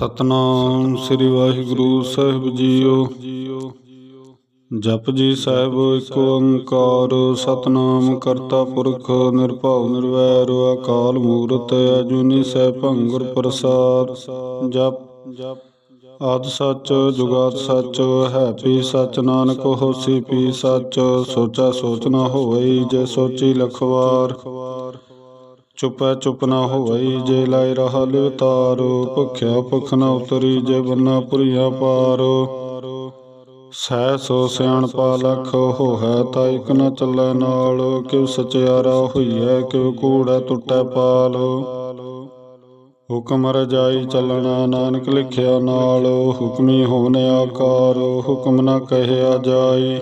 ਸਤਨਾਮ ਸ੍ਰੀ ਵਾਹਿਗੁਰੂ ਸਾਹਿਬ ਜੀਓ। ਜਪ ਜੀ ਸਾਹਿਬ, ਇੱਕ ਓੰਕਾਰ ਸਤਨਾਮ ਕਰਤਾ ਪੁਰਖ, ਨਿਰਭਉ, ਨਿਰਵੈਰ, ਅਕਾਲ ਮੂਰਤ, ਅਜੂਨੀ ਸੈਭੰ ਗੁਰ ਪ੍ਰਸਾਦ। ਜਪ, ਆਦ ਸੱਚ, ਜੁਗਾਦ ਸੱਚ, ਹੈ ਪੀ ਸੱਚ, ਨਾਨਕ ਹੋਸੀ ਪੀ ਸੱਚ, ਸੋਚਾ ਸੋਚ ਨਾ ਹੋਵਈ, ਜੇ ਸੋਚੀ ਲਖਵਾਰ। ਚੁਪੈ ਚੁਪ ਨਾ ਹੋਵਈ, ਜੇ ਲਾਇ ਰਹਾ ਲਿਵਤਾਰ, ਭੁਖਿਆ ਭੁਖ ਨਾ ਉਤਰੀ, ਜੇ ਬੰਨਾ ਪੁਰੀਆ ਪਾਰ। ਸਹਿ ਸੋ ਸਿਆਣਪਾ ਲਖ ਹੋਹੈ ਤਾ ਇਕ ਨ ਚੱਲੈ ਨਾਲ ਕਿਵ ਸਚਿਆਰਾ ਹੋਈਐ ਕਿਵ ਕੂੜੈ ਟੁੱਟੈ ਪਾਲ। ਹੁਕਮ ਰਜਾਈ ਚੱਲਣਾ, ਨਾਨਕ ਲਿਖਿਆ ਨਾਲ, ਹੁਕਮੀ ਹੋਣ ਆਕਾਰ, ਹੁਕਮ ਨਾ ਕਹਿਆ ਜਾਈ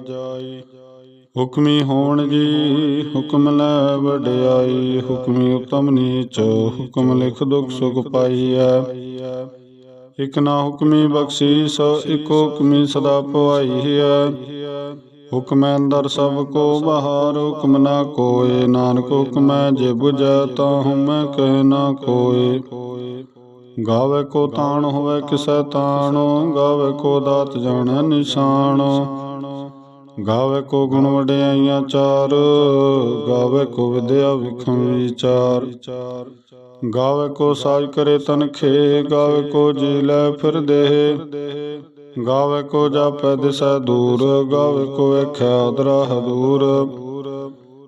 ਹੁਕਮੀ ਹੋਣ ਜੀ ਹੁਕਮ ਲੈ ਵਡਿਆਈ, ਹੁਕਮੀ ਉਤਮ ਨੀਚ, ਹੁਕਮ ਲਿਖ ਦੁਖ ਸੁਖ ਪਾਈਐ। ਇਕ ਨਾ ਹੁਕਮੀ ਬਖਸ਼ੀਸ, ਇਕ ਹੁਕਮੀ ਸਦਾ ਭਵਾਈ ਹੈ ਹੁਕਮੈ ਅੰਦਰ ਸਭ ਕੋ ਬਹਾਰ, ਹੁਕਮ ਨਾ ਕੋਏ। ਨਾਨਕ ਹੁਕਮੈ ਜੇ 부ਜੈ ਤਾ ਹਉਮੈ ਕਹਿ ਨਾ ਕੋਏ। ਗਾਵੇ ਕੋ ਤਾਣ, ਹੋਵੇ ਕਿਸੈ ਤਾਣੋ। ਗਾਵੇ ਕੋ ਦਾਤ ਜਾਣੈ ਨਿਸ਼ਾਨ। ਗਾਵੇ ਕੋ ਗੁਣ ਵਡਿਆਈਆਂ ਚਾਰ, ਗਾਵੇ ਕੋ ਵਿਦਿਆ ਵਿਖਮ ਵਿਚਾਰ। ਗਾਵੇ ਕੋ ਸਾਜ ਕਰੇ ਤਨਖੇ ਗਾਵੇ ਕੋ ਜੀ ਲੈ ਫਿਰ ਦੇਹ। ਗਾਵੇ ਕੋ ਜਾਪੈ ਦਿਸੈ ਦੂਰ, ਗਾਵੇ ਕੋ ਵੇਖੈ ਅਦਰਾ ਦੂਰ।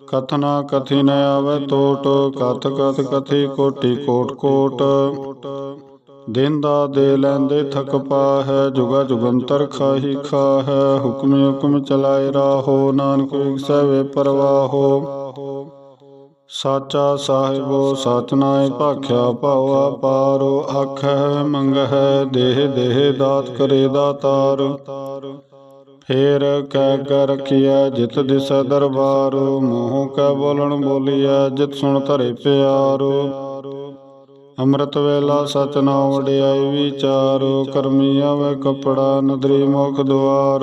ਕਥਨਾ ਕਥੀ ਨ ਆਵੇ ਟੋਟ ਕਥ ਕਥ ਕਥੀ ਕੋਟੀ ਕੋਟ ਕੋਟ। ਦਿਨ ਦਾ ਦੇ ਲੈਂਦੇ ਥਕ ਪਾ ਹੈ ਜੁਗਾ ਜੁਗੰਤਰ ਖਾਹੀ ਖਾ ਹੈ ਹੁਕਮ ਹੁਕਮ ਚਲਾਏ ਰਾਹੋ, ਨਾਨਕ ਵਿਗਸੈ ਵੇ ਪਰਵਾਹੋ। ਸਾਚਾ ਸਾਹਿਬੋ ਸਚ ਨਾਏ ਭਾਖਿਆ ਭਾਵਾ ਪਾਰੋ। ਆਖੈ, ਮੰਗਹਿ, ਦੇਹ ਦੇਹ ਦਾਤ ਕਰੇ ਦਾਤਾਰ। ਫੇਰ ਕਹਿ ਕਰ ਰਖਿਆ ਜਿਤ ਦਿਸੈ ਦਰਬਾਰ। ਮੋਹ ਕੈ ਬੋਲਣ ਬੋਲੀਐ, ਜਿਤ ਸੁਣ ਧਰੇ ਪਿਆਰੋ। ਅੰਮ੍ਰਿਤ ਵੇਲਾ ਸਚ ਨਾਮ ਵਡਿਆਈ ਵਿਚਾਰ, ਕਰਮੀ ਆਵੇ ਕਪੜਾ, ਨਦਰੀ ਮੁਖ ਦੁਆਰ।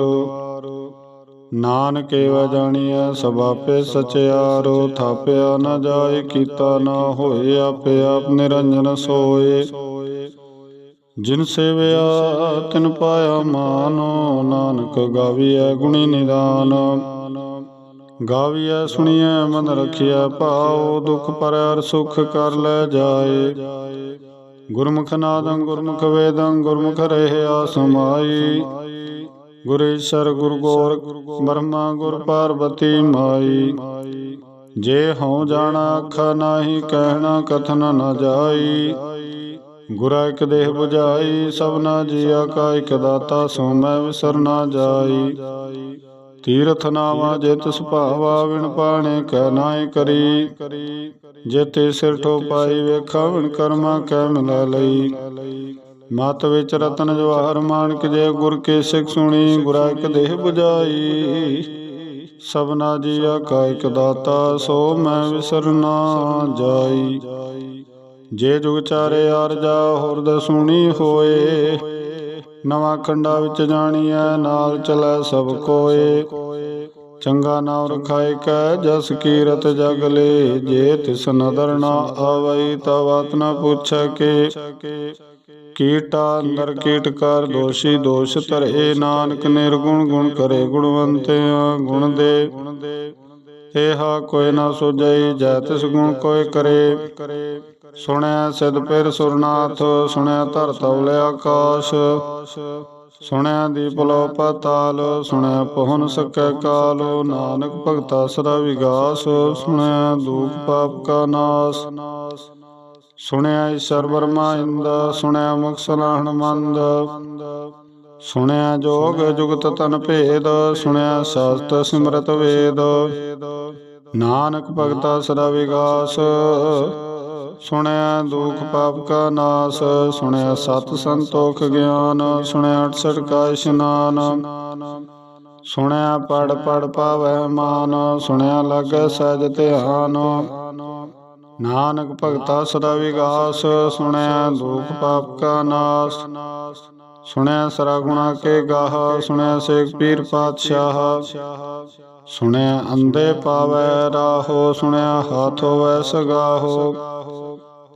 ਨਾਨਕ ਏਵ ਜਾਣੀਐ ਸਭ ਆਪੇ ਸਚਿਆਰੋ, ਥਾਪਿਆ ਨਾ ਜਾਏ, ਕੀਤਾ ਨਾ ਹੋਏ, ਆਪੇ ਆਪ ਨਿਰੰਜਨ ਸੋਏ। ਜਿਨ ਸੇਵਿਆ, ਤਿਨ ਪਾਇਆ ਮਾਨੋ, ਨਾਨਕ ਗਾਵੀਐ ਗੁਣੀ ਨਿਦਾਨ। ਗਾਵੀਐ, ਸੁਣੀਐ, ਮਨ ਰਖਿਆ ਭਾਉ ਦੁਖ ਪਰਰ ਸੁਖ ਕਰ ਲੈ ਜਾਏ। ਗੁਰਮੁਖ ਨਾਦੰ ਗੁਰਮੁਖ ਵੇਦੰ, ਗੁਰਮੁਖ ਰਹਿਆ ਸਮਾਈ। ਗੁਰੇਸ਼ਰ ਗੁਰ ਗੋਰਖ ਬ੍ਰਹਮਾ ਗੁਰ ਪਾਰਬਤੀ ਮਾਈ। ਜੇ ਹਉ ਜਾਣਾ, ਅੱਖਾ ਨਾਹੀ, ਕਹਿਣਾ, ਕਥਨ ਨ ਜਾਈ। ਗੁਰਾ ਇਕ ਦੇਹ 부ਝਾਈ ਸਭਨਾ ਜੀਆ ਕਾ ਇਕ ਦਾਤਾ ਸੋ ਮੈਂ ਵਿਸਰ ਨਾ ਜਾਈ। ਤੀਰਥ ਨਾਵਾ ਜਿਤ ਸੁਭਾਵਾ ਵਿਣ ਪਾਣੇ ਕਹਿ ਨਾਇ ਕਰੀ। ਜੇਤੇ ਸਿਰ ਠੋ ਪਾਈ ਕਰਮਾ ਕਹਿ ਮਿਲਾ ਲਈ। ਮਤ ਵਿੱਚ ਰਤਨ ਜਵਾਹਰ ਮਾਨਕ ਜੇ ਗੁਰ ਕੇ ਸਿੱਖ ਸੁਣੀ, ਗੁਰਾ ਇਕ ਦੇਹ 부ਝਾਈ ਸਭਨਾ ਜੀਆ ਕਾ ਦਾਤਾ, ਸੋ ਮੈਂ ਵਿਸਰਨਾ ਜਾਈ। ਜੇ ਜੁਗ ਚਾਰੇ ਅਰਜਾ ਹੁਰਦ ਸੁਣੀ ਹੋਏ। ਨਵਾਂ ਖੰਡਾ ਵਿੱਚ ਜਾਣੀਐ, ਨਾਲ ਚਲੈ ਸਭ ਕੋਏ। ਚੰਗਾ ਨਾਮ ਰਖਾਇ ਕੈ, ਜਸ ਕੀਰਤ ਜਗ ਲੇ। ਜੇ ਤਿਸ ਨਦਰ ਨਾ ਆਵਈ ਤਾ ਬਾਤ ਨਾ ਪੁੱਛੈ ਕੇ। ਕੀਟਾ ਅੰਦਰ ਕੀਟ ਕਰ, ਦੋਸ਼ੀ ਦੋਸ਼ ਧਰੇ। ਨਾਨਕ ਨਿਰਗੁਣ ਗੁਣ ਕਰੇ ਗੁਣਵੰਤਿਆ ਗੁਣ ਦੇ। ਏਹਾ ਕੋਈ ਨਾ ਸੁਝਈ ਜੈ ਤਿਸ ਗੁਣ ਕੋਈ ਕਰੇ। ਸੁਣਿਆ ਸਿਧ ਪਿਰ ਸੁਰਨਾਥ ਸੁਣਿਆ ਧਰ ਤਵਲੇ ਆਕਾਸ਼। ਸੁਣਿਆ ਦੀਪ ਲੋ ਪਤਾਲ ਸੁਣਿਆ ਪਹੁਨ ਸਕੈ ਕਾਲ। ਨਾਨਕ ਭਗਤਾ ਸਦਾ ਵਿਗਾਸ ਸੁਣਿਆ ਦੁਖ ਪਾਪ ਕਾ ਨਾਸ। ਸੁਣਿਆ ਈਸ਼ਰ ਬਰਮਾ ਇੰਦ ਸੁਣਿਆ ਮੁਖ ਸਲਾਹਣ ਮੰਦ। ਸੁਣਿਆ ਜੋਗ ਜੁਗਤ ਤਨ ਭੇਦ ਸੁਣਿਆ ਸਾਸਤ ਸਿਮਰਤ ਵੇਦ। ਨਾਨਕ ਭਗਤਾ ਸਦਾ ਵਿਗਾਸ। ਸੁਣਿਆ ਦੁਖ ਪਾਪ ਕਾ ਨਾਸ, ਸੁਣਿਆ ਸਤ ਸੰਤੋਖ ਗਿਆਨ, ਸੁਣਿਆ 68 ਕਾ ਇਸ਼ਨਾਨ। ਸੁਣਿਆ ਪੜ ਪੜ ਪਾਵੈ ਮਾਨ, ਸੁਣਿਆ ਲਾਗੈ ਸਹਿਜ ਧਿਆਨ। ਨਾਨਕ ਭਗਤਾ ਸਦਾ ਵਿਗਾਸ, ਸੁਣਿਆ ਦੁਖ ਪਾਪ ਕਾ ਨਾਸ। ਸੁਣਿਆ ਸਰਾ ਗੁਣਾ ਕੇ ਗਾਹ, ਸੁਣਿਆ ਸੇਖ ਪੀਰ ਪਾਤਸ਼ਾਹ। ਸੁਣਿਆ ਅੰਦੇ ਪਾਵੈ ਰਾਹੋ, ਸੁਣਿਆ ਹਾਥ ਹੋਵੈ ਸਗਾਹੋ।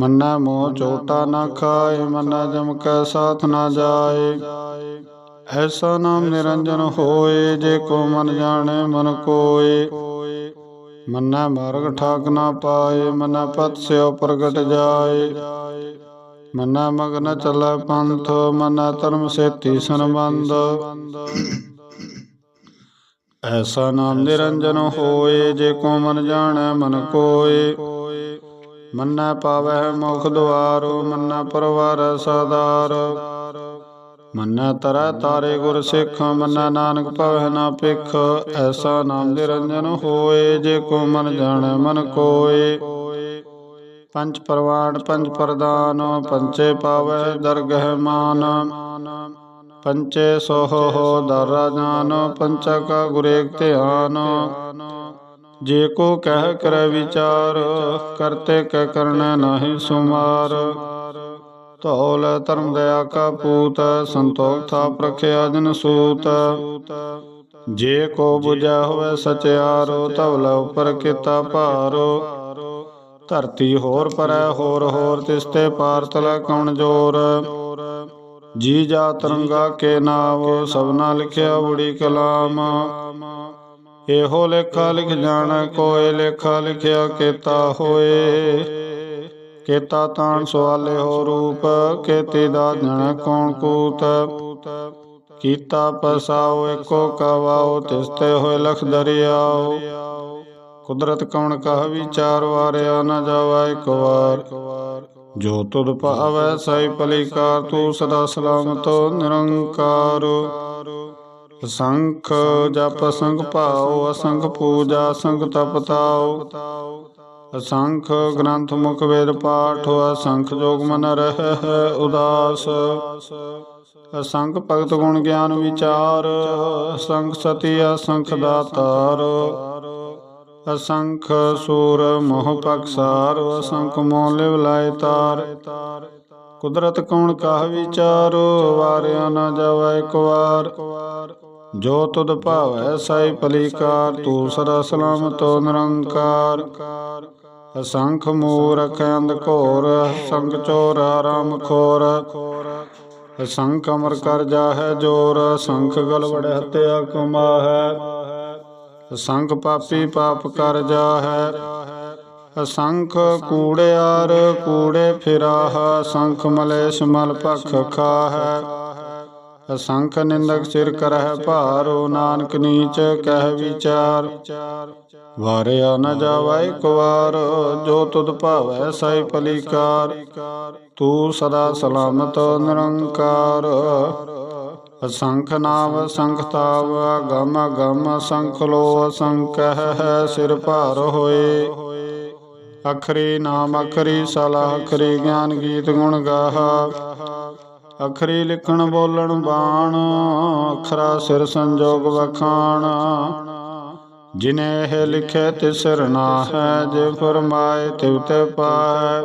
ਮੰਨੈ ਮੋਹ ਚੋਟਾ ਨਾ ਖਾਏ, ਮੰਨੈ ਜਮ ਕੈ ਸਾਥ ਨਾ ਜਾਏ। ਐਸਾ ਨਾਮ ਨਿਰੰਜਨ ਹੋਏ, ਜੇ ਕੋ ਮਨ ਜਾਣੈ ਮਨ ਕੋਏ। ਮੰਨੈ ਮਾਰਗ ਠਾਕ ਨਾ ਪਾਏ, ਮੰਨੈ ਪਤ ਸਿਓ ਪ੍ਰਗਟ ਜਾਏ। ਮੰਨੈ ਮਗਨ ਚੱਲੈ ਪੰਥ, ਮੰਨੈ ਧਰਮ ਸੇਤੀ ਸੰਬੰਧ। ਐਸਾ ਨਾਮ ਨਿਰੰਜਨ ਹੋਏ, ਜੇ ਕੋ ਮਨ ਜਾਣੈ ਮਨ ਕੋਏ। ਮੰਨੈ ਪਾਵੈ ਮੁਖ ਦੁਆਰੋ, ਮੰਨੈ ਪਰਵਾਰ ਸਦਾਰ। ਮੰਨੈ ਤਰੈ ਤਾਰੇ ਗੁਰ ਸਿੱਖ, ਮੰਨੈ ਨਾਨਕ ਭਵੈ ਨਾ ਪਿਖ ਐਸਾ ਨਾਮ ਨਿਰੰਜਨ ਹੋਏ, ਜੇ ਕੋ ਮਨ ਜਾਣੈ ਮਨ ਕੋਏ। ਪੰਜ ਪਰਵਾਣ, ਪੰਜ ਪ੍ਰਦਾਨ, ਪੰਚੇ ਪਾਵੈ ਦਰਗਹਿ ਮਾਨ। ਪੰਚੇ ਸੋਹ ਹੋ ਦਰ ਰਾਜਾਨ ਪੰਚਾ ਕਾ ਗੁਰੇਕ ਧਿਆਨ। ਜੇ ਕੋ ਕਹਿ ਕਰੈ ਵਿਚਾਰ ਕਰਤੇ ਕੈ ਕਰਨਾ ਨਾਹੀ ਸੁਮਾਰ। ਧੌਲ ਧਰਮ ਦਇਆ ਕਾ ਪੂਤ, ਸੰਤੋਖ ਥਾਪ ਰਖਿਆ ਜਨ ਸੂਤ। ਜੇ ਕੋ 부ਜੈ ਹੋਵੇ ਸਚਿਆਰੋ ਧਵਲ ਉਪਰ ਕੀਤਾ ਭਾਰੋ। ਧਰਤੀ ਹੋਰ ਪਰੈ, ਹੋਰ ਹੋਰ ਤਿਸਤੇ ਪਾਰ ਤਲੈ ਕਉਣ ਜੋਰ। ਜੀ ਜਾ ਤਰੰਗਾ ਕੇ ਨਾਮ ਸਭਨਾ ਲਿਖਿਆ ਬੁੜੀ ਕਲਾਮ। ਇਹੋ ਲੇਖਾ ਲਿਖ ਜਾਣੈ ਕੋਏ ਲੇਖਾ ਲਿਖਿਆ ਕੀਤਾ ਹੋਏ। ਕੀਤਾ ਤਾਣ ਸਵਾਲੇ ਹੋ ਰੂਪ, ਕੀਤੀ ਦਾ ਜਣ ਕੌਣ ਕੂਤ। ਕੀਤਾ ਪਸਾਓ ਏਕੋ ਕਵਾਓ ਤਿਸਤੇ ਹੋਏ ਲਖ ਦਰਿਆਓ ਕੁਦਰਤ ਕੌਣ ਕਹ ਵਿਚਾਰ, ਵਾਰਿਆ ਨਾ ਜਾਵਾ ਇੱਕ ਵਾਰ। ਜੋ ਤੁਧ ਭਾਵੈ ਸਾਈ ਭਲੀਕਾਰ ਤੂੰ ਸਦਾ ਸਲਾਮਤ, ਨਿਰੰਕਾਰ। ਅਸੰਖ ਜਪ ਸੰਗ ਭਾਉ, ਅਸੰਖ ਪੂਜਾ ਸੰਗ ਤਪ ਤਾਉ। ਅਸੰਖ ਗ੍ਰੰਥ ਮੁਖ ਵੇਦ ਪਾਠ, ਅਸੰਖ ਜੋਗ ਮਨ ਰਹਿ ਉਦਾਸ। ਅਸੰਖ ਭਗਤ ਗੁਣ ਗਿਆਨ ਵਿਚਾਰ, ਅਸੰਖ ਸਤੀ ਅਸੰਖ ਦਾਤਾਰ। ਅਸੰਖ ਸੂਰ ਮੋਹ ਪਕਸਾਰ ਅਸੰਖ ਮੋਹ ਲਿਵ ਲਾਇ ਤਾਰ। ਕੁਦਰਤ ਕੌਣ ਕਾਹ ਵਿਚਾਰੋ, ਵਾਰਿਆ ਨਾ ਜਾਵੇ ਇੱਕ ਵਾਰ। ਜੋ ਤੁਧ ਭਾਵੈ ਸਾਈ ਭਲੀਕਾਰ, ਤੂੰ ਸਦਾ ਸਲਾਮਤ ਨਿਰੰਕਾਰ। ਅਸੰਖ ਮੂਰਖ ਅੰਧ ਘੋਰ, ਸੰਗ ਚੋਰ ਆਰਾਮ ਖੋਰ। ਅਸੰਖ ਅਮਰ ਕਰ ਜਾਹੈ ਜੋਰ ਅਸੰਖ ਗਲਵੜ ਹਤਿਆ ਕਮਾਹੈ। ਅਸੰਖ ਪਾਪੀ ਪਾਪ ਕਰ ਜਾਹੈ। ਅਸੰਖ ਕੂੜਿਆਰ ਕੂੜੇ ਫਿਰਾਹ ਅਸੰਖ ਮਲੇਸ਼ ਮਲ ਭਖ ਖਾਹੈ। ਅਸੰਖ ਨਿੰਦਕ ਸਿਰ ਕਰਹਿ ਭਾਰੋ ਨਾਨਕ ਨੀਚ ਕਹਿ ਵਿਚਾਰ। ਵਾਰਿਆ ਨ ਜਾਵੈ ਇੱਕ ਜੋ ਤੁਧ ਭਾਵੈ ਸਾਈ ਭਲੀਕਾਰ ਤੂੰ ਸਦਾ ਸਲਾਮਤ ਨਿਰੰਕਾਰ। ਅਸੰਖ ਨਾਮ ਸੰਖਤਾਵ ਗਮ ਗਮ ਸੰਖ ਲੋ ਅਸੰਖ ਹੈ ਸਿਰ ਭਾਰ ਹੋਏ। ਅਖਰੀ ਨਾਮ ਅਖਰੀ ਸਲਾਹ ਅਖਰੀ ਗਿਆਨ ਗੀਤ ਗੁਣ ਗਾਹਾ। ਅਖਰੀ ਲਿਖਣ ਬੋਲਣ ਬਾਣ, ਅਖਰਾ ਸਿਰ ਸੰਜੋਗ ਵਖਾਣ। ਜਿਨੇ ਇਹ ਲਿਖੇ ਤਿਸਰ ਨਾ ਹੈ ਜੇ ਫਰਮਾਏ ਤਿਵ ਤੇ ਪਾਏ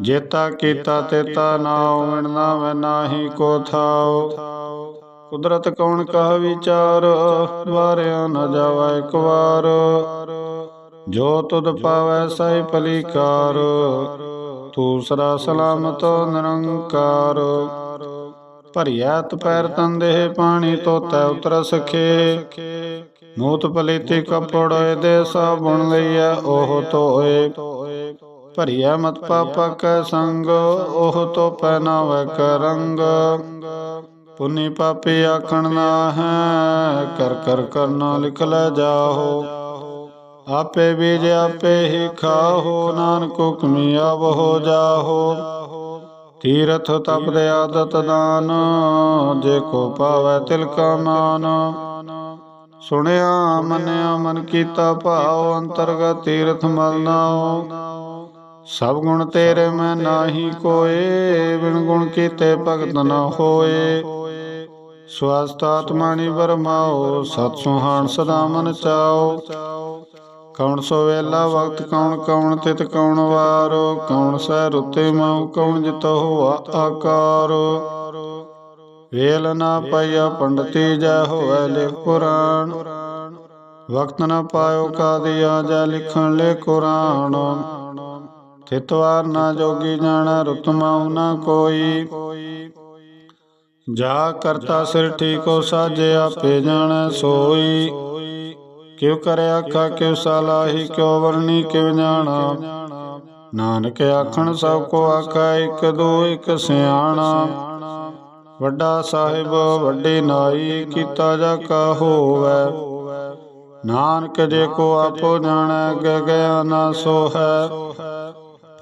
ਜੇਤਾ ਕੀਤਾ ਤੇਤਾ ਨਾਉ ਮਿਣਨਾ ਮੈਂ ਨਾਹੀ ਕੋ ਥਾਉ। ਕੁਦਰਤ ਕੌਣ ਕਹ ਵਿਚਾਰ, ਵਾਰਿਆ ਨ ਜਾਵਾ ਇੱਕ ਵਾਰ। ਜੋ ਤੁਧ ਪਾਵੈ ਸਾਈ ਭਲੀਕਾਰ ਤੂੰ ਸਦਾ ਸਲਾਮਤ ਨਿਰੰਕਾਰ। ਭਰੀਆ ਤਪੈਰ ਤੰਦੇ ਪਾਣੀ ਤੋਤੈ ਉਤਰ ਸਖੇ ਮੂਤ ਪਲੀਤੀ ਕਪੜ ਦੇ ਸਾਬੁਣ ਲਈਐ, ਉਹ ਧੋਏ। ਭਰੀਆ ਮਤ ਪਾਪਾ ਕੈ ਸੰਗ, ਉਹ ਤੋ ਪਹਿਨਾਵੈ ਕਰੰਗ ਪੁਨੀ ਪਾਪੀ ਆਖਣ ਨਾ ਹੈ ਕਰ ਕਰ ਕਰਨਾ ਲਿਖ ਲੈ ਜਾਹੋ। ਆਪੇ ਬੀਜ ਆਪੇ ਹੀ ਖਾਹੋ, ਨਾਨਕ ਹੁਕਮੀ ਆਵੋ ਜਾਹੋ। ਤੀਰਥ ਤਪ ਦੇ ਆਦਤ ਦਾਨ ਜੇ ਕੋ ਪਾਵੈ ਤਿਲ ਕਾ ਮਾਨ। ਸੁਣਿਆ, ਮੰਨਿਆ, ਮਨ ਕੀਤਾ ਭਾਉ, ਅੰਤਰਗਤ ਤੀਰਥ ਮਲ ਨਾਉ। ਸਭ ਗੁਣ ਤੇਰੇ ਮੈਂ ਨਾਹੀ ਕੋਏ, ਬਿਨ ਗੁਣ ਕੀਤੇ ਭਗਤ ਨਾ ਹੋਏ। ਸਵਸਤ ਆਤਮਾਣੀ ਬਰਮਾਓ ਸਤ ਸੁਹਾਣ ਸਦਾ ਮਨ ਚਾਓ ਕੌਣ ਸੋ ਵੇਲਾ, ਵਕਤ ਕੌਣ ਕੌਣ, ਤਿਤ ਕੌਣ ਵਾਰ, ਕੌਣ ਸਹਿ ਰੁਤੇ ਮਉ, ਕੌਣ ਜਿਤ ਹੋਆ ਆਕਾਰ। ਵੇਲ ਨਾ ਪਾਇਆ ਪੰਡਤੀ, ਜੈ ਹੋਵੇ ਲਿਖ ਪੁਰਾਣ। ਵਕਤ ਨਾ ਪਾਇਓ ਕਾਦੀਆ, ਜੈ ਲਿਖਣ ਲੈ ਕੁਰਾਨ। ਤਿਤਵਾਰ ਨਾ ਜੋਗੀ ਜਾਣਾ ਰੁਤਮਾਉ ਨਾ ਕੋਈ। ਜਾ ਕਰਤਾ ਸਿਰ ਠੀਕੋ ਸਾਜੇ ਆਪੇ ਜਾਣੈ ਸੋਈ। ਕਿਉ ਕਰੇ ਆਖਾ ਕਿਉ ਸਲਾਹੀ, ਕਿਉ ਵਰਣੀ, ਕਿਉ ਜਾਣਾ ਨਾਨਕ ਆਖਣ, ਸਭ ਕੋ ਆਖਾ, ਇੱਕ ਦੋ, ਇੱਕ ਸਿਆਣਾ। ਵੱਡਾ ਸਾਹਿਬ, ਵੱਡੀ ਨਾਈ, ਕੀਤਾ ਜਾ ਕਾ ਹੋਵੇ। ਨਾਨਕ ਜੇ ਕੋ ਆਪੋ ਜਾਣੈ ਗ ਨਾ ਸੋ ਹੈ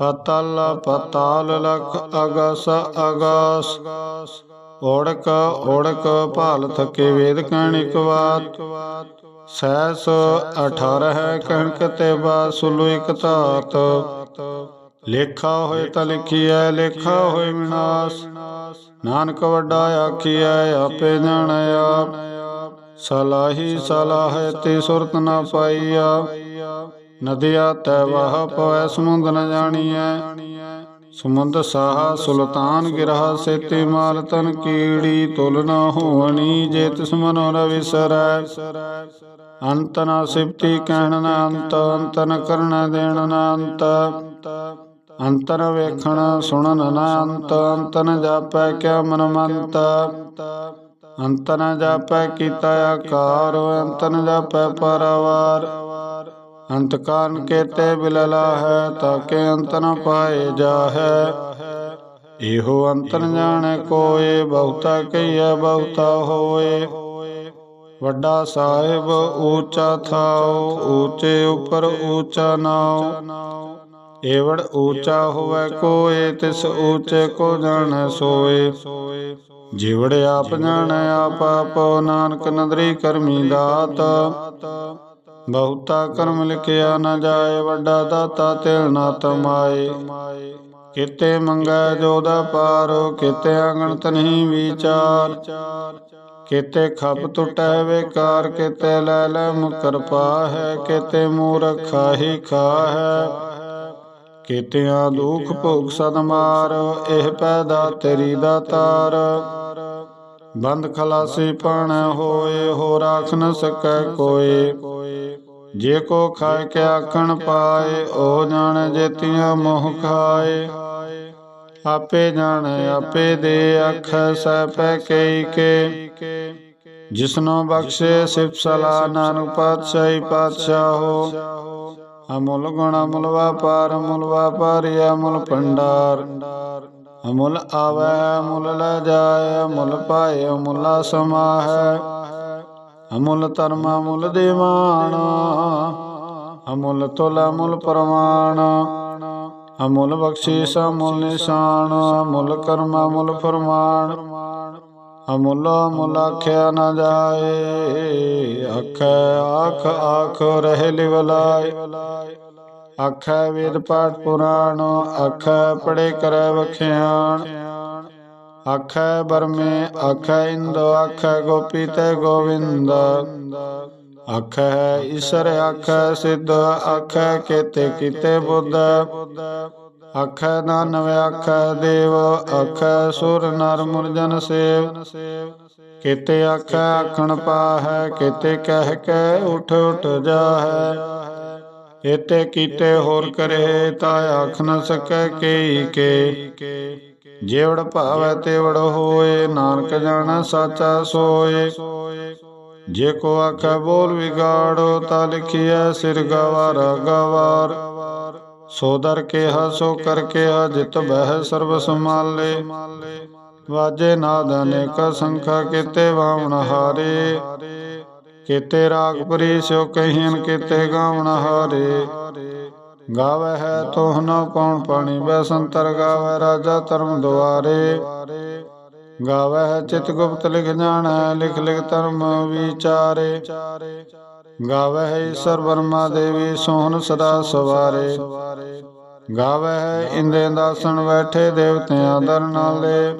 ਪਤਲ, ਪਤਾਲ ਲਖ, ਅਗਸ, ਅਗਾਸ। ਓੜਕ ਓੜਕ ਭਾਲ ਥਕੇ ਵੇਦ ਕਹਿਣਿਕ ਬਾਤ ਸੈਸ 18 ਹੈ ਕਣਕ ਤੇ ਬਾਸੁਲੂ ਇਕ ਧਾਤ। ਲੇਖਾ ਹੋਏ ਤਾਂ ਲਿਖੀਐ, ਲੇਖਾ ਹੋਏ ਵਿਨਾਸ਼ ਨਾਨਕ ਵੱਡਾ ਆਖੀਐ, ਆਪੇ ਜਾਣੈ ਸਲਾਹੀ ਸਲਾਹ ਤੇ ਸੁਰਤ ਨਾ ਪਾਈਆ। ਨਦੀਆ ਤੈ ਵਾਹ ਪਵੈ, ਸਮੁੰਦ ਨ ਜਾਣੀਐ। ਸਮੁੰਦ ਸਾਹਾ ਸੁਲਤਾਨ ਗਿਰਹਾ ਸੇਤੀ ਮਾਲ, ਤਨ ਕੀੜੀ ਤੁਲ ਨਾ ਹੋਣੀ, ਜੇ ਤਿਸ ਮਨੋ ਨ ਵਿਸਰੈ ਅੰਤ ਨਾ ਸਿਫਤੀ ਕਹਿਣ ਨਾ ਅੰਤ ਅੰਤ ਨ ਕਰਨ ਦੇਣ ਨ ਅੰਤ। ਅੰਤਰ ਵੇਖਣ ਸੁਣਨ ਨ ਅੰਤ ਅੰਤ ਨ ਜਾਪੈ ਕਿਆ ਮਨ ਮੰਤ ਅੰਤ ਨ ਜਾਪੈ ਕੀਤਾ ਆਕਾਰ, ਅੰਤ ਨ ਜਾਪੈ ਪਰਵਾਰ। ਅੰਤ ਕਾਰਨ ਕੇਤੇ ਬਿਲਲਾ ਹੈ ਤਾਕੇ ਅੰਤ ਨ ਪਾਏ ਜਾਹੈ। ਇਹੋ ਅੰਤਰ ਜਾਣੈ ਕੋਏ, ਬਹੁਤਾ ਕਈਐ ਬਹੁਤਾ ਹੋਏ। ਵੱਡਾ ਸਾਹਿਬ ਊਚਾ ਥਾਉ, ਊਚੇ ਉਪਰ ਊਚਾ ਨਾਉ। ਏਵੜ ਊਚਾ ਹੋਵੇ ਕੋਏ, ਤਿਸ ਊਚੇ ਕੋ ਜਾਣੈ ਸੋਏ। ਜਿਵੜ ਆਪ ਜਾਣੈ, ਆਪ ਆਪੋ ਨਾਨਕ ਨਦਰੀ ਕਰਮੀ ਦਾਤ। ਬਹੁਤਾ ਕਰਮ ਲਿਖਿਆ ਨਾ ਜਾਏ, ਵੱਡਾ ਦਾਤਾ ਤਿਲ ਨਾ ਤਮਾਏ। ਕਿਤੇ ਮੰਗੈ ਜੋਦਾ ਪਾਰ, ਕਿਤੇ ਅੰਗਣ ਨਹੀਂ ਵਿਚਾਰ। ਕਿਤੇ ਖਪ ਟੁਟੈ ਵੇਕਾਰ ਕਿਤੇ ਲੈ ਲੈ ਮੁਕਰ ਪਾਹੈ ਕਿਤੇ ਮੂਰਖ ਖਾਹੀ ਖਾਹੈ। ਕਿਤਿਆਂ ਦੁਖ ਭੋਗ ਸਦ ਮਾਰ ਇਹ ਪੈਦਾ ਤੇਰੀ ਦਾ ਤਾਰ ਬੰਦ ਖਲਾਸੀ ਪਣ ਹੋਏ ਹੋ ਰਾਖ ਨ ਸਕੈ ਕੋਏ ਜੇ ਕੋ ਖਾਇ ਕੇ ਆਖਣ ਪਾਏ ਉਹ ਜਾਣ ਜੇਤੀਆਂ ਮੋਹ ਖਾਏ। ਆਪੇ ਜਾਣੇ, ਆਪੇ ਦੇ ਆਖੈ ਸੈ ਕਈ ਕੇ। ਜਿਸਨੋ ਬਖਸ਼ੇ ਸਿਫ ਸਲਾ ਨਾਨਕ ਪਾਤਸ਼ਾਹੀ ਪਾਤਸ਼ਾਹੋ ਅਮੁੱਲ ਗੁਣ ਅਮੁੱਲ ਵਾਪਾਰ, ਅਮੁੱਲ ਵਾਪਾਰੀ ਅਮੁੱਲ ਭੰਡਾਰ। ਅਮੁੱਲ ਆਵੈ, ਅਮੁੱਲ ਲੈ ਜਾਏ, ਅਮੁੱਲ ਪਾਏ, ਅਮੁੱਲਾ ਸਮਾਹੈ। ਅਮੁੱਲ ਧਰਮ ਅਮੁੱਲ ਦੇਵਾਨ ਅਮੁੱਲ ਤੁਲ ਅਮੁੱਲ ਪ੍ਰਮਾਣ। ਅਮੁੱਲ ਬਖਸ਼ੀਸ ਅਮੁੱਲ ਨਿਸ਼ਾਨ ਅਮੁੱਲ ਕਰਮ ਅਮੁੱਲ ਫਰਮਾਨ। ਅਮੁੱਲ ਅਮੁੱਲ ਆਖਿਆ ਨਾ ਜਾਏ। ਆਖੈ ਆਖ ਆਖ ਰਹਿ ਲਿਵਲਾਏ। ਆਖੈ ਵੇਦ ਪਾਠ ਪੁਰਾਣ ਆਖੈ ਪੜੇ ਕਰੈ ਵਖਿਆਣ। ਆਖੈ ਬਰਮੇ ਆਖੈ ਇੰਦ ਆਖੈ ਗੋਪੀ ਤੇ ਗੋਵਿੰਦ। ਆਖੈ, ਈਸ਼ਰ ਆਖੈ, ਸਿੱਧ ਆਖੈ, ਕੇਤੇ ਕੀਤੇ ਬੁੱਧ। ਆਖੈ, ਨਾਨਵ ਆਖੈ, ਦੇਵ ਆਖੈ, ਸੁਰ ਨਰ ਮੁਰਜਨ ਸੇਵ। ਕੇਤੇ ਆਖੈ, ਆਖਣ ਪਾਹੈ, ਕੇਤੇ ਕਹਿ ਕੇ ਉਠ ਉਠ ਜਾਹੈ। ਏਤੇ ਕੀਤੇ ਹੋਰ ਕਰੇ, ਤਾ ਆਖ ਨ ਸਕੈ ਕੇਈ ਕੇ। ਜੇਵੜ ਭਾਵੈ, ਤੇਵੜ ਹੋਏ, ਨਾਨਕ ਜਾਣਾ, ਸਾਚਾ ਸੋਏ। ਜੇ ਕੋ ਆਖੈ ਬੋਲ ਵਿਗਾੜੋ, ਤਾ ਲਿਖਿਐ ਸਿਰ ਗਵਾਰ ਗਵਾਰ। ਸੋ ਦਰ ਕੇ ਸੋ ਕਰ ਜਿਤ ਬਹਿ ਸਰਬ ਸਮਾਲੇ ਵਾਜੇ ਨਾਦ ਅਨੇਕ ਸੰਖਾ, ਕੀਤੇ ਵਾਵਣ ਹਾਰੇ। ਕੀਤੇ ਰਾਗ ਪਰੀ ਸਿਓ ਕਹੀਨ ਕੀਤੇ ਗਾਵਣ ਹਾਰੇ। ਗਾਵੇ ਹੈ ਤੋਹ ਨਾ ਕੌਣ ਪਾਣੀ ਬੈਸੰਤਰ ਗਾਵੇ ਰਾਜਾ ਧਰਮ ਦੁਆਰੇ। ਗਾਵੈ ਹੈ ਚਿਤ ਗੁਪਤ ਲਿਖ ਜਾਣੈ, ਲਿਖ ਲਿਖ ਧਰਮ ਵਿਚਾਰੇ। ਗਾਵੇ ਹੈ ਈਸ਼ਰ ਬਰਮਾ ਦੇਵੀ, ਸੋਹਣ ਸਦਾ ਸਵਾਰੇ। ਗਾਵਹਿ ਇੰਦੇ ਦਾਸਨ ਬੈਠੇ ਦੇਵਤਿਆਂ ਦਰ ਨਾਲੇ।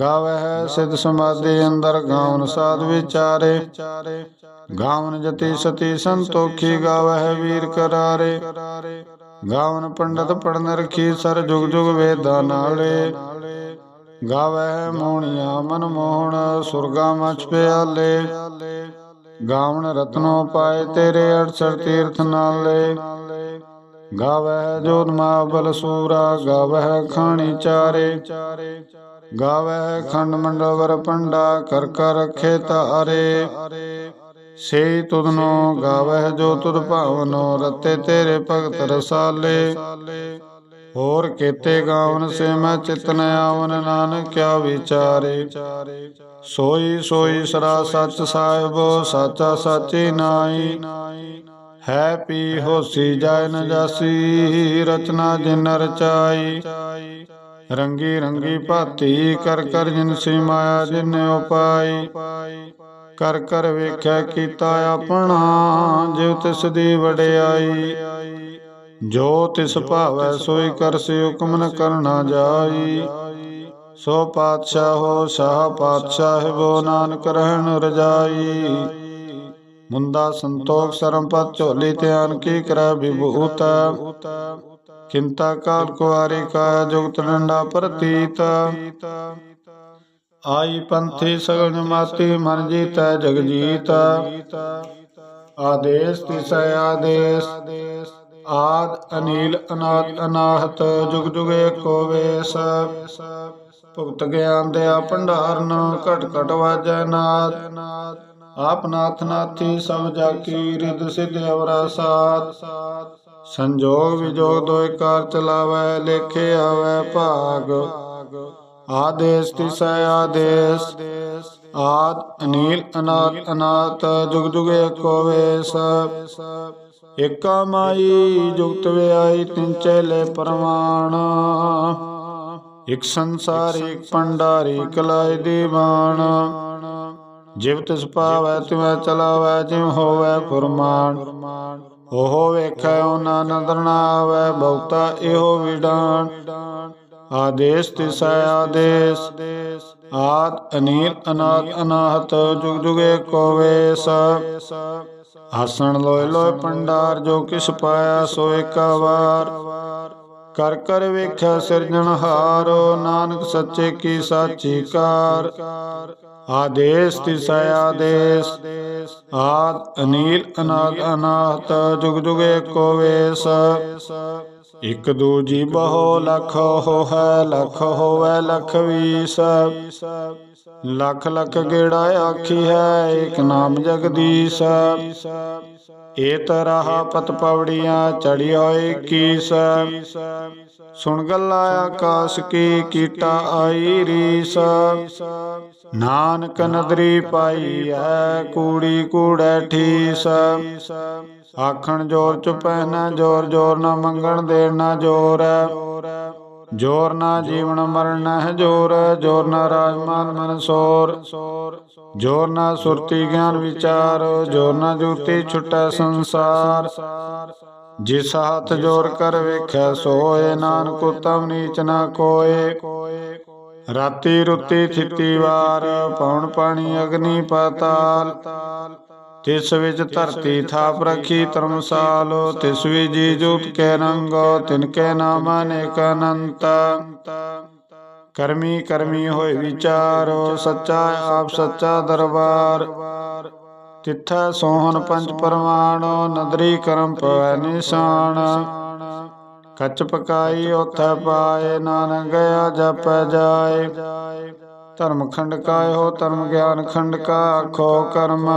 ਗਾਵਹਿ ਸਿਧ ਸਮਾਧੀ ਅੰਦਰ ਗਾਵਨ ਸਾਧ ਵਿਚਾਰੇ। ਗਾਵਨ ਜਤੀ ਸਤੀ ਸੰਤੋਖੀ ਗਾਵਹਿ ਵੀਰ ਕਰਾਰੇ। ਗਾਵਨ ਪੰਡਤ ਪੜਨ ਰਖੀ ਸਰ ਜੁਗ ਜੁਗ ਵੇਦਾਂ ਨਾਲੇ। ਗਾਵਹਿ ਮੋਹਣੀਆਂ ਮਨ ਮੋਹਣ, ਸੁਰਗਾ ਮਚ ਪਿਆਲੇ। ਗਾਵਣ ਰਤਨੋ ਪਾਏ ਤੇਰੇ 68 ਤੀਰਥ ਨਾਲੇ। ਗਾਵਹਿ ਜੋਤ ਮਹਾਬਲ ਸੂਰਾ ਗਾਵਹਿ ਖਾਣੀ ਚਾਰੇ। ਗਾਵਹਿ ਖੰਡ ਮੰਡਲ ਵਰ ਪੰਡਾ, ਕਰ ਕਰ ਰਖੇ ਤਾਰੇ ਸੇ ਤੁਧਨੋ ਗਾਵਹਿ ਜੋ ਤੁਧ ਭਾਵਨੋ, ਰਤੇ ਤੇਰੇ ਭਗਤ ਰਸਾਲੇ। ਹੋਰ ਕੀਤੇ ਗਾਵਨ ਸੇ ਮੈਂ ਚਿਤਨ ਆਵਨ ਨਾਨਕ ਕਿਆ ਵਿਚਾਰੇ। ਸੋਈ ਸੋਈ ਸਰਾ ਸੱਚ ਸਾਹਿਬ ਸਾਚਾ ਸਾਚੀ ਨਾਈ ਹੈ ਪੀ ਹੋਸੀ ਜਾਇ ਨ ਜਾਸੀ ਰਚਨਾ ਜਿਨ ਰਚਾਈ। ਰੰਗੀ ਰੰਗੀ ਭਾਤੀ ਕਰ ਕਰ ਜਿਨ ਸੀ ਮਾਇਆ ਜਿਨ ਉਪਾਈ। ਕਰ ਕਰ ਵੇਖਿਆ ਕੀਤਾ ਆਪਣਾ ਜਿਵ ਤਿਸ ਦੀ ਵਡਿਆਈ। ਜੋ ਤਿਸ ਭਾਵੈ ਸੋਈ ਕਰਸੀ ਹੁਕਮ ਨ ਕਰਨਾ ਜਾਈ। ਸੋ ਪਾਤਸ਼ਾਹੋ ਸ਼ਾਹ ਪਾਤਸ਼ਾਹਿਬੋ ਨਾਨਕ ਰਹਿਣ ਰਜਾਈ। ਮੁੰਦਾ ਸੰਤੋਖ ਸਰਮਪਤ ਝੋਲੀ ਧਿਆਨ ਕੀ ਕਰੈ ਵਿਭੂਤ। ਕਿੰਤਾ ਕਾਲ ਕੁਆਰੀ ਕਾ ਜੁਗਤ ਡੰਡਾ ਪ੍ਰਤੀਤ। ਆਈ ਪੰਥੀ ਸਗਲ ਜਮਾਤੀ ਮਨ ਜੀਤੈ ਜਗ ਜੀਤ ਆਦੇਸ ਤਿਸੈ ਆਦੇਸ। ਆਦ ਅਨੀਲ ਅਨਾਦ ਅਨਾਹਤ, ਜੁਗ ਜੁਗ ਏਕੋ ਵੇਸ ਭੁਗਤ ਗਿਆਨ ਦਿਆ ਭੰਡਾਰਨ ਘਟ ਘਟ ਵਾਜੈ ਨਾਦ। ਆਪ ਨਾਥ ਨਾਥੀ, ਸਭ ਜਾ ਰਿਦ ਸਿਧ ਅਵਰਾ ਸਾਥ ਸੰਜੋਗ ਵਿਜੋਗ ਦੋਇ ਕਾਰ ਚਲਾਵੈ, ਲੇਖੇ ਆਵੈ ਭਾਗ। ਆਦੇਸ ਤਿਸੈ ਆਦੇਸ। ਆਦ ਅਨੀਲ ਅਨਾਦ ਅਨਾਤ ਜੁਗ ਜੁਗ ਏਕੋ ਵੇਸ ਏਕਾ ਮਾਈ ਜੁਗਤ ਵਿਆਈ ਤਿਨ ਚੇਲੇ ਪਰਮਾਨ ਇਕ ਸੰਸਾਰ, ਇਕ ਪੰਡਾਰੀ ਕਲਾਇ ਦੀਵਾਨ ਜਿਵ ਤਿਸ ਪਾਵੈ, ਤਿਵੈ ਚਲਾਵੈ, ਜਿਵ ਹੋਵੈ ਫੁਰਮਾਨ। ਉਹ ਵੇਖੈ, ਉਹਨਾਂ ਨਦਰ ਨਾ ਆਵੈ, ਬਹੁਤਾ ਇਹੋ ਵਿਡਾਨ ਆਦੇਸ ਤਿਸੈ ਆਦੇਸ, ਆਦ ਅਨੀਲ ਅਨਾਦ ਅਨਾਹਤ, ਜੁਗ ਜੁਗੇ ਕੋ ਵੇਸ। ਹਸਣ ਲੋਇ ਲੋਇ ਪੰਡਾਰ ਜੋ ਕਿਸ ਪਾਇਆ ਸੋ ਏਕਾ ਵਾਰ। ਕਰ ਕਰ ਵੇਖਿਆ ਸਿਰਜਣਹਾਰ ਨਾਨਕ ਸੱਚੇ ਕੀ ਸਾਚੀ ਕਾਰ। ਆਦੇਸ ਤਿਸੈ ਆਦੇਸ ਆਦ ਅਨੀਲ ਅਨਾਦ ਅਨਾਹਤ ਜੁਗ ਜੁਗ ਏਕੋ ਵੇਸ। ਇਕ ਦੂਜੀ ਬਹੁ ਲਖ ਹੋ ਹੈ ਲਖ ਹੋਵੇ ਲਖ ਵੀਸ। ਲਖ ਲਖ ਗੇੜਾ ਆਖੀ ਹੈ, ਏਕ ਨਾਮ ਜਗਦੀਸ਼। ਏ ਤਰਹਾ ਪਤ ਪਵੜੀਆਂ ਚੜੀ ਹੋਈ ਕੀਸ ਸੁਣ ਗੱਲਾ ਆਕਾਸ਼ ਕੀ ਕੀਟਾ ਆਈ ਰੀਸ। ਨਾਨਕ ਨਦਰੀ ਪਾਈ ਹੈ, ਕੂੜੀ ਕੂੜੈ ਠੀਸ। ਆਖਣ ਜੋਰ ਚੁਪੈ ਨਾ ਜੋਰ ਜੋਰ ਨਾ ਮੰਗਣ ਦੇਣ ਨਾ ਜੋਰ। ਜੋਰ ਨਾ ਜੀਵਨ ਮਰਨ ਹੈ ਜੋਰ ਜੋਰ ਨਾ ਰਾਜਮਾਨ ਮਨ ਸੋਰ। ਜੋਰ ਨਾ ਸੁਰਤੀ ਗਿਆਨ ਵਿਚਾਰ, ਜੋਰ ਨਾ ਜੁਤੀ ਛੁਟੈ ਸੰਸਾਰ। ਜਿਸ ਹੱਥ ਜੋਰ ਕਰ ਵੇਖੈ, ਸੋਏ ਨਾਨਕ ਉਤਮ ਨੀਚ ਨਾ ਕੋਏ। ਰਾਤੀ ਰੁੱਤੀ ਥਿਤੀ ਵਾਰ ਪੌਣ ਪਾਣੀ ਅਗਨੀ ਪਾਤਾਲ। ਤਿਸ ਵਿੱਚ ਧਰਤੀ ਥਾਪ ਰਖੀ ਧਰਮਸਾਲ, ਤਿਸ ਵੀ ਜੀ ਜੂਤ ਕੇ ਰੰਗ, ਤਿਨ ਕੇ ਨਾਮ ਅਨੇਕ ਅਨੰਤ। ਕਰਮੀ ਕਰਮੀ ਹੋਏ ਵਿਚਾਰ, ਸੱਚਾ ਆਪ ਸੱਚਾ ਦਰਬਾਰ। ਤਿੱਥੈ ਸੋਹਣ ਪੰਜ ਪਰਮਾਣ, ਨਦਰੀ ਕਰਮ ਪਵੈ ਨਿਸ਼ਾਨ। ਕੱਚ ਪਕਾਈ ਉਥੈ ਪਾਏ, ਨਾਨਕ ਗਿਆ ਜਪੈ ਜਾਏ। ਧਰਮ ਖੰਡ ਕਾਇਓ ਧਰਮ ਗਿਆਨ ਖੰਡ ਕਾ ਆਖੋ ਕਰਮ।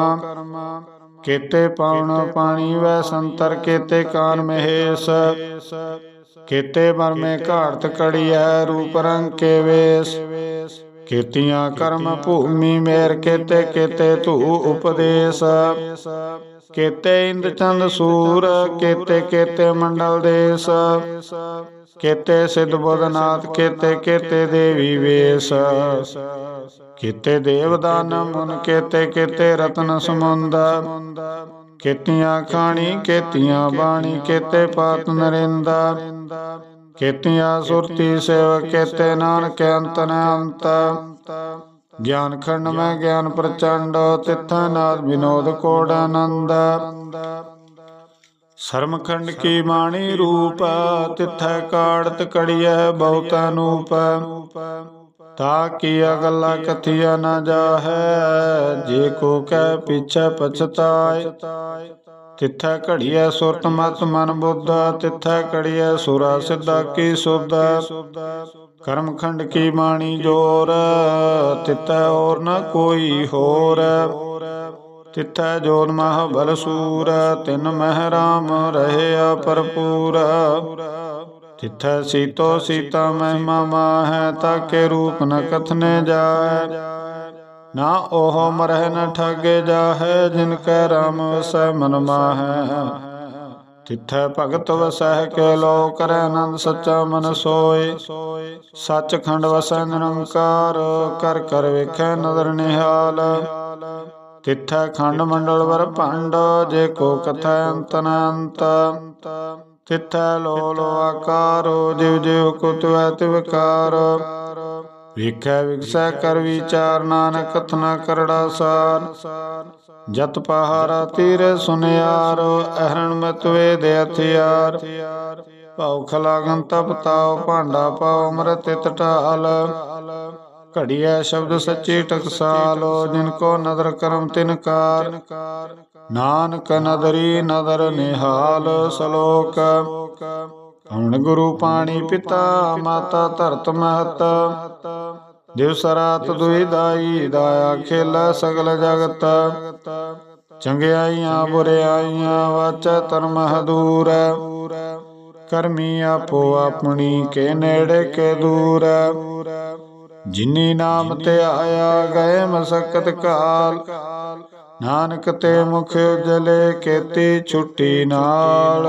ਕੀਤੇ ਪਾਉਣ ਪਾਣੀ ਵੈ ਸੰਤਰ, ਕੀਤੇ ਕਾਨ ਮਹੇਸ਼। ਕੀਤੇ ਮਰਮੇ ਘਾੜਤ ਕੜੀਐ, ਰੂਪ ਰੰਗ ਕੇ ਵੇਸ। ਕੀਤੀਆਂ ਕਰਮ ਭੂਮੀ ਮੇਰ, ਕੀਤੇ ਕੀਤੇ ਧੂ ਉਪਦੇਸ਼। ਕੀਤੇ ਇੰਦ ਚੰਦ ਸੂਰ, ਕੀਤੇ ਕੀਤੇ ਮੰਡਲ ਦੇਸ। ਕੀਤੇ ਸਿਧ ਬੋਧਨਾਥ, ਕੀਤੇ ਕੀਤੇ ਦੇਵੀ ਵੇਸ। ਕੀਤੇ ਦੇਵਦਾਨ ਮੁਨ, ਕੀਤੇ ਕੀਤੇ ਰਤਨ ਸਮੁੰਦ। ਕੀਤੀਆਂ ਖਾਣੀ, ਕੀਤੀਆਂ ਬਾਣੀ, ਕੀਤੇ ਪਾਤ ਨਰਿੰਦਾ। ਕੀਤੀਆਂ ਸੁਰਤੀ ਸੇਵ ਕੀਤੇ ਨਾਨਕ ਅੰਤ ਨ ਅੰਤ ਗਿਆਨ ਖੰਡ ਮੈਂ, ਗਿਆਨ ਪ੍ਰਚੰਡ ਤਿੱਥਾ ਨਾਦ ਵਿਨੋਦ ਕੋੜ ਆਨੰਦ। ਸਰਮਖੰਡ ਕੀ ਬਾਣੀ ਰੂਪ, ਤਿਥੈ ਕਾੜਤ ਕੜੀਐ ਬਹੁਤ ਅਨੂਪ ਤਾ ਕੀ ਅਗਲਾ ਕਥਿਆ ਨਾ ਜਾਹੈ, ਜੇ ਕੋ ਕਹਿ ਪਿਛੈ ਪਛਤਾਏ। ਤਿੱਥੈ ਘੜੀਐ ਸੁਰਤ ਮਤ ਮਨ ਬੁੱਧ, ਤਿੱਥੈ ਘੜੀਐ ਸੁਰਾ ਸਿੱਧਾ ਕੀ ਸੁਧ। ਕਰਮਖੰਡ ਕੀ ਬਾਣੀ ਜੋਰ, ਤਿੱਥੈ ਹੋਰ ਨ ਕੋਈ ਹੋਰ। ਤਿੱਥੈ ਜੋਨ ਮਹ ਬਲ ਸੂਰ ਤਿਨ ਮਹਿ ਰਾਮ ਰਹਿਆ ਭਰਪੂਰ। ਤਿੱਥੈ ਸੀਤੋ ਸੀਤਾ ਮਹਿਮਾ ਮਾਹੈ, ਤਾਕੇ ਰੂਪ ਨ ਕਥਨੇ ਜਾਏ ਨਾ ਉਹ ਮਰਹਿ ਨ ਠਗੇ ਜਾਹੈ, ਜਿਨ ਕੈ ਰਾਮ ਵਸੈ ਮਨ ਮਾਹੈ। ਤਿੱਥੈ ਭਗਤ ਵਸਹਿ ਕੇ ਲੋ ਕਰੈ ਆਨੰਦ ਸੱਚਾ ਮਨ ਸੋਏ। ਸੱਚ ਖੰਡ ਵਸੈ ਨਿਰੰਕਾਰ, ਕਰ ਕਰ ਵੇਖੈ ਨਦਰ ਨਿਹਾਲ। ਤਿੱਥੈ ਖੰਡ ਮੰਡਲ ਵਰ ਭੰਡ, ਜੇ ਕੋ ਕਥੈ ਅੰਤ ਨ ਅੰਤ ਲੋ ਲੋ ਆਕਾਰੋ, ਜਿਵ ਜਿਵ ਕੁਤਵੈ ਤਿਵਕਾਰ ਵੇਖੈ ਵਿਗਸੈ ਕਰ ਵਿਚਾਰ, ਨਾਨਕ ਕਥਨਾ ਕਰੜਾ ਸਾਰ। ਜਤ ਪਹਾਰਾ ਤੀਰੇ ਸੁਨਿਆਰ, ਅਹਰਣ ਮਤ ਵੇਦ ਹਥਿਆਰ ਭਉ ਖਲਾਗਨ ਤਪ ਤਾਉ, ਭਾਂਡਾ ਪਾਉ, ਅੰਮ੍ਰਿਤ ਤਿਤ ਢਾਲ। ਘੜੀਐ ਸ਼ਬਦ ਸੱਚੀ ਟਕਸਾਲੋ, ਜਿਨ ਕੋ ਨਦਰ ਕਰਮ ਤਿਨ ਕਾਰ। ਨਾਨਕ ਨਦਰੀ ਨਦਰ ਨਿਹਾਲ ਸ਼ਲੋਕ। ਹਣ ਗੁਰੂ ਪਾਣੀ ਪਿਤਾ, ਮਾਤਾ ਧਰਤ ਮਹਤ। ਦਿਵਸ ਰਾਤ ਦੁਈ ਦਾਈ, ਦਾਇਆ ਖੇਲਾ ਸਗਲ ਜਗਤ। ਚੰਗਿਆਈਆਂ, ਬੁਰਿਆਈਆਂ, ਵਾਚੈ ਧਰਮ ਹਦੂਰ ਕਰਮੀ ਆਪੋ ਆਪਣੀ, ਕੇ ਨੇੜੇ, ਕੇ ਦੂਰ। ਜਿਨੀ ਨਾਮ ਤੇ ਆਇਆ ਗਏ ਮਸਕਤ ਕਾਲ। ਨਾਨਕ ਤੇ ਮੁਖ ਉਜਲੇ ਕੀਤੀ ਛੁੱਟੀ ਨਾਲ।